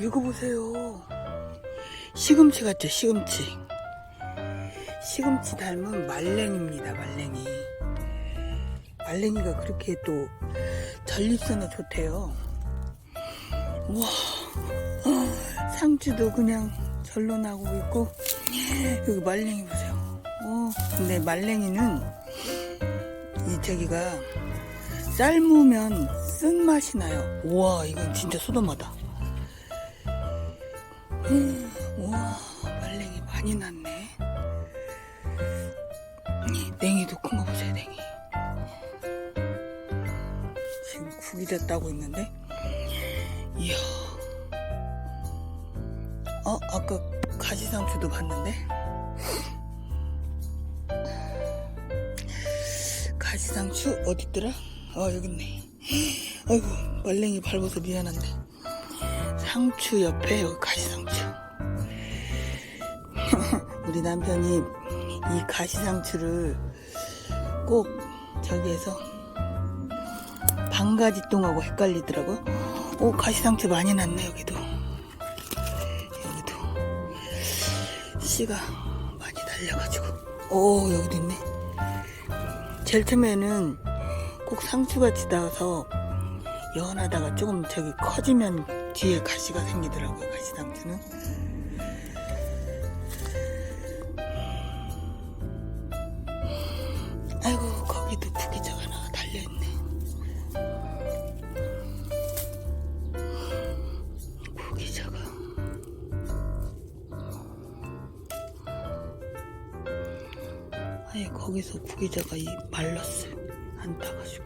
이거 보세요. 시금치 같죠, 시금치. 시금치 닮은 말랭입니다, 말랭이. 말랭이가 그렇게 또 전립선에 좋대요. 어, 상추도 그냥 절로 나고 있고, 여기 말랭이 보세요. 어, 근데 말랭이는 이 저기가 삶으면 쓴맛이 나요. 우와, 이건 진짜 소dom하다. 음, 우와, 말랭이 많이 났네. 냉이도 큰 거 보세요, 냉이. 지금 국이 됐다고 있는데, 이야. 어, 아까 가지상추도 봤는데? 가지상추 어딨더라? 어, 여기 있네. 아이고, 말랭이 밟아서 미안한데. 상추 옆에 여기 가시상추. 우리 남편이 이 가시상추를 꼭 저기에서 방가지똥하고 헷갈리더라고. 오, 가시상추 많이 났네, 여기도. 여기도. 씨가 많이 달려가지고. 오, 여기도 있네. 제일 처음에는 꼭 상추같이 나와서 연하다가 조금 저기 커지면 뒤에 가시가 생기더라고요 가시상추는. 아이고 거기도 부기적 하나가 달려있네. 부기적아. 아예 거기서 부기자가 이 말랐어요 안 따가지고